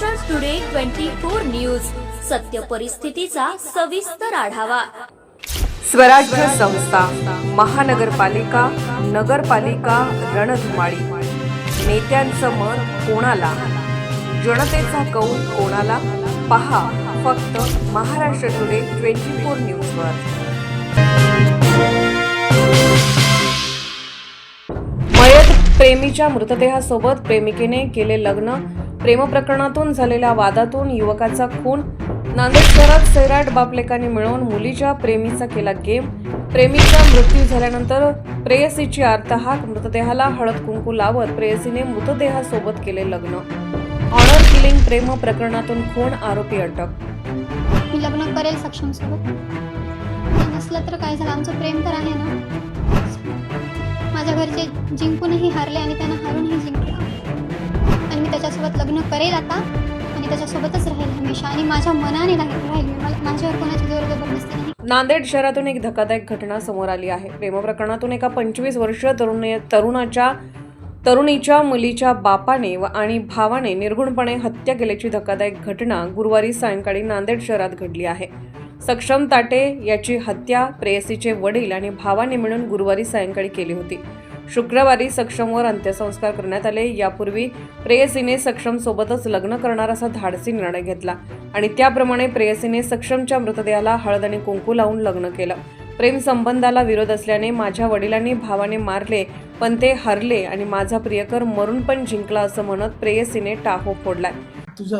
Maharashtra today twenty four news सत्य परिस्थितीचा सविस्तर आढावा. स्वराज्य संस्था महानगरपालिका नगरपालिका रणधुमाळी. नेत्यांचं मत कोणाला? जनतेचा कौल कोणाला? पहा फक्त महाराष्ट्र टुडे ट्वेंटी फोर न्यूजवर मयत प्रेमीच्या मृतदेहासोबत प्रेमिकेने केले लग्न. प्रेमप्रकरणातून झालेल्या वादातून युवकाचा खून नांदेड शहरात सैराट बापलेकांनी मिळवून मुलीच्या प्रेमीचा केला गेम. प्रेमीचा मृत्यू झाल्यानंतर प्रेयसीची आर्तहाक मृतदेहाला हळद कुंकू लावत प्रेयसीने मृतदेहासोबत केले लग्न. ऑनर किलिंग प्रेम प्रकरणातून खून आरोपी अटक. मी लग्न करेल सक्षम सोबत नसलं तर काय झालं? आमचं प्रेम तर आहे ना. माझ्या घरचे जिंकूनही हारले आणि त्यांना हारूनही जिंकले. त्याच्यासोबत लग्न करेल आता. आणि त्याच्यासोबतच राहील हमेशा. आणि माझ्या मनाने राहील राहील. मी माझ्यावर कोणाची जोर जबरदस्ती नाही नांदेड शहरातून एक धक्कादायक घटना समोर आली आहे. प्रेमप्रकरणातून एका पंचवीस वर्ष तरुणी तरुणाच्या तरुणीच्या मुलीच्या बापाने व आणि भावाने निर्गुणपणे हत्या केल्याची धक्कादायक घटना गुरुवारी सायंकाळी नांदेड शहरात घडली आहे. सक्षम ताटे याची हत्या प्रेयसीचे वडील आणि भावाने मिळून गुरुवारी सायंकाळी केली होती. शुक्रवारी सक्षमवर अंत्यसंस्कार करण्यात आले. यापूर्वी प्रेयसीने सक्षम सोबतच लग्न करणार असा धाडसी निर्णय घेतला आणि त्याप्रमाणे प्रेयसीने सक्षमच्या मृतदेहाला हळद आणि कुंकू लावून लग्न केलं. प्रेम संबंधाला विरोध असल्याने माझ्या वडिलांनी भावाने मारले पण ते हरले आणि माझा प्रियकर मरून पण जिंकला असं म्हणत प्रेयसीने टाहो फोडलाय. तुझ्या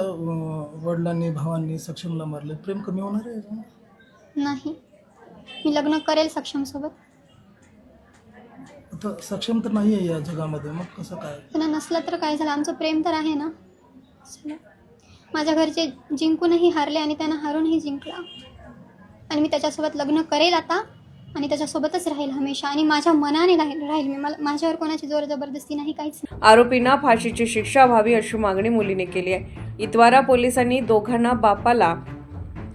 वडिलांनी भावांनी सक्षमला मारले. प्रेम कमी होणार आहे? नाही. मी लग्न करेल सक्षम सोबत सक्षम तर नाही आहे या जगामध्ये. मग कसं काय? त्यांना नसलं तर काय झालं? आमचं प्रेम तर आहे ना. चला. माझ्या घरचे जिंकूनही हारले आणि त्यांना हारूनही जिंकला. आणि मी त्याच्यासोबत लग्न करेल आता आणि त्याच्यासोबतच राहील हमेशा. आणि माझ्या मनाने राहील राहील. मी मला माझ्यावर कोणाची जोर जबरदस्ती नाही काहीच नाही. आरोपींना फाशीची शिक्षा व्हावी अशी मागणी मुलीने केली आहे. इतवारा पोलिसांनी दोघांना बापाला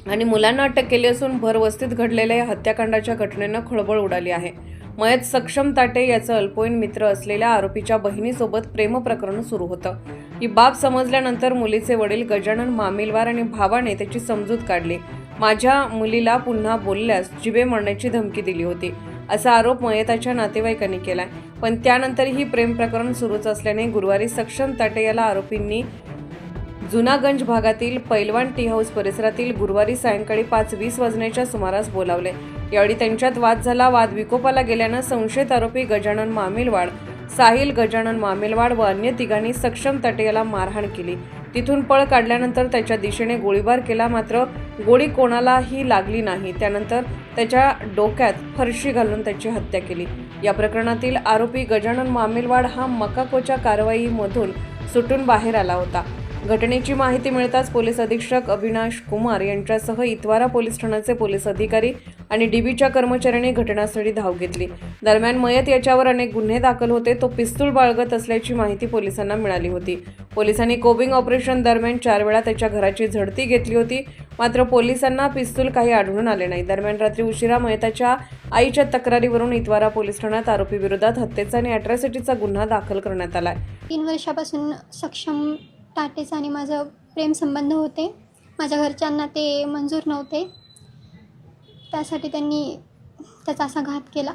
आणि मुलांना अटक केली असून भरवस्तीत घडलेल्या या हत्याकांडाच्या घटनेनं खळबळ उडाली आहे. मयत सक्षम ताटे याचं अल्पवयीन मित्र असलेल्या आरोपीच्या बहिणीसोबत प्रेम प्रकरण सुरू होतं. ही बाब समजल्यानंतर मुलीचे वडील गजानन मामिलवार आणि भावाने त्याची समजूत काढली. माझ्या मुलीला पुन्हा बोलल्यास जिबे मरण्याची धमकी दिली होती. असा आरोप मयताच्या नातेवाईकांनी केलाय. पण त्यानंतरही प्रेम प्रकरण सुरूच असल्याने गुरुवारी सक्षम ताटे याला आरोपींनी जुनागंज भागातील पैलवान टी हाऊस परिसरातील गुरुवारी सायंकाळी पाच वीस वाजण्याच्या सुमारास बोलावले. यावेळी त्यांच्यात वाद झाला. वाद विकोपाला गेल्यानं संशयित आरोपी गजानन मामिलवाड साहिल गजानन मामिलवाड व अन्य तिघांनी सक्षम तटेला मारहाण केली. तिथून पळ काढल्यानंतर त्याच्या दिशेने गोळीबार केला. मात्र गोळी कोणालाही लागली नाही. त्यानंतर त्याच्या डोक्यात फरशी घालून त्याची हत्या केली. या प्रकरणातील आरोपी गजानन मामिलवाड हा मकाकोच्या कारवाईमधून सुटून बाहेर आला होता. घटनेची माहिती मिळताच पोलीस अधीक्षक अविनाश कुमार यांच्यासह इतवारा पोलीस ठाण्याचे पोलीस अधिकारी आणि डीबीच्या कर्मचाऱ्यांनी घटनास्थळी धाव घेतली. दरम्यान मयत याच्यावर अनेक गुन्हे दाखल होते. तो पिस्तूल बाळगत असल्याची माहिती पोलिसांना मिळाली होती. पोलिसांनी कोबिंग ऑपरेशन दरम्यान चार वेळा त्याच्या घराची झडती घेतली होती. मात्र पोलिसांना पिस्तूल काही आढळून आले नाही. दरम्यान रात्री उशिरा मयताच्या आईच्या तक्रारीवरून इतवारा पोलीस ठाण्यात आरोपीविरोधात हत्येचा आणि अॅट्रॉसिटीचा गुन्हा दाखल करण्यात आलाय तीन वर्षापासून सक्षम टाटेचा आणि माझं प्रेमसंबंध होते. माझ्या घरच्यांना ते मंजूर नव्हते. त्यासाठी त्यांनी त्याचा असा घात केला.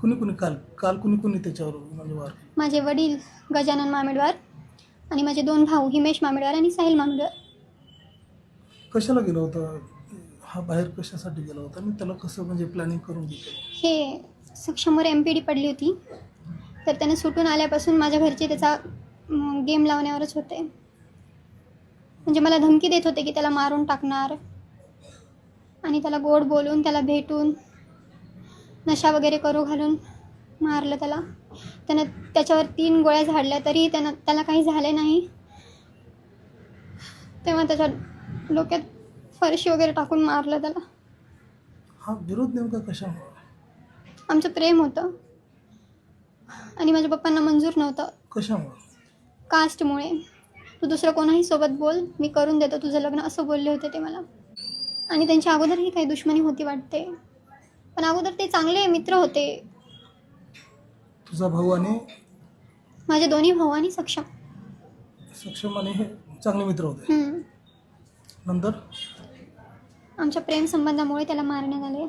कुणी कुणी काल काल कुणी कुणी त्याच्यावर म्हणजे वार माझे वडील गजानन मामेडवार आणि माझे दोन भाऊ हिमेश मामेडवार आणि साहिल मामेडवार. कशाला गेला होता? हा बाहेर कशासाठी गेला होता? आणि त्याला कसं म्हणजे प्लॅनिंग करून घेतलं? हे सक्षमवर एम पी डी पडली होती. तर त्याने सुटून आल्यापासून माझ्या घरचे त्याचा म, गेम लावण्यावरच होते. म्हणजे मला धमकी देत होते की त्याला मारून टाकणार. आणि त्याला गोड बोलून त्याला भेटून नशा वगैरे करू घालून मारलं त्याला. त्यानं त्याच्यावर तीन गोळ्या झाडल्या तरी त्यानं त्याला काही झाले नाही. तेव्हा त्याच्या डोक्यात फरशी वगैरे टाकून मारलं त्याला. हा विरोध नेमका कशामुळे? आमचं प्रेम होतं. आणि माझ्या पप्पांना मंजूर नव्हतं. कशामुळे? कास्टमुळे. तू दुसरं कोणाही सोबत बोल मी करून देतो तुझं लग्न असं बोलले होते ते मला. आणि त्यांच्या अगोदरही काही दुश्मनी होती वाटते. पण अगोदर ते चांगले मित्र होते. तुझा भाऊ आणि? माझे दोन्ही भाऊ आणि सक्षम. सक्षम आणि हे चांगले मित्र होते. हम्म. नंतर? आमच्या प्रेम संबंधामुळे त्याला मारण्यात आले.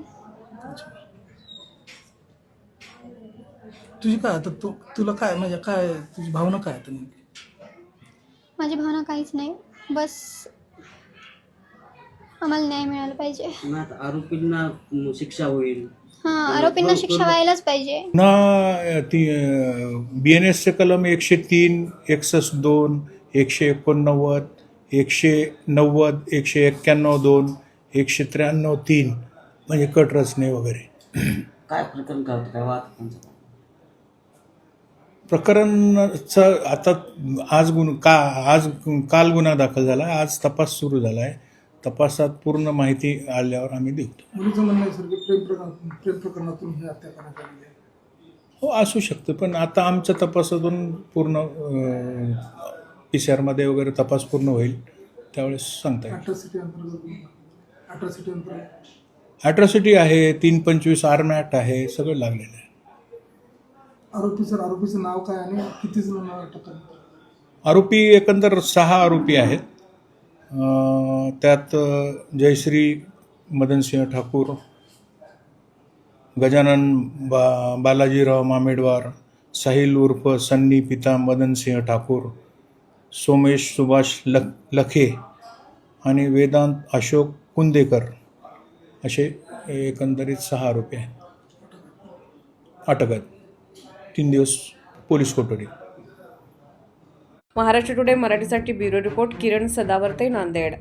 तुझी काय आता तू तुला काय म्हणजे काय तुझी भावना काय आता नेमकी? माझी भावना काहीच नाही. बस आम्हाला न्याय मिळाला पाहिजे. आता आरोपींना म, शिक्षा होईल. हां आरोपींना शिक्षा व्हायलाच पाहिजे. ना ती बी एन एसचे कलम एकशे तीन एकसष्ट दोन एकशे एकोणनव्वद एकशे नव्वद एकशे एक्क्याण्णव दोन एकशे त्र्याण्णव तीन म्हणजे कट रचने वगैरे. काय प्रकरण काय होतं? काय वाद त्यांचा प्रकरणचं आता आज गुन का आज काल गुन्हा दाखल झाला आज तपास सुरू झाला आहे तपासात पूर्ण माहिती आल्यावर आम्ही देऊ मुलीचं म्हणणं आहे सर की प्रेम प्रकरण प्रेम प्रकरणातून ही हत्या करण्यात आलेली आहे. हो असू शकतं पण आता आमच्या तपासातून पूर्ण पी सी आरमध्ये वगैरे तपास पूर्ण होईल त्यावेळेस सांगता येईल. अट्रॉसिटी अंतर्गत अट्रॉसिटी अंतर्गत. ॲट्रॉसिटी आहे तीन पंचवीस आर्म ॲक्ट आहे सगळं लागलेलं आहे. आरोपी सर आरोपीचं नाव काय आणि किती जणांना अटक करण्यात आरोपी एकंदर सहा आरोपी आहेत. त्यात जयश्री मदनसिंह ठाकूर गजानन बा बालाजीराव मामेडवार साहिल उर्फ सन्नी पिता मदनसिंह ठाकूर सोमेश सुभाष लख लखे आणि वेदांत अशोक कुंदेकर असे एकंदरीत सहा आरोपी आहेत. अटक आहेत. तीन दिवस पोलीस कोठडी. महाराष्ट्र टुडे मराठीसाठी ब्युरो रिपोर्ट किरण सदावर्ते नांदेड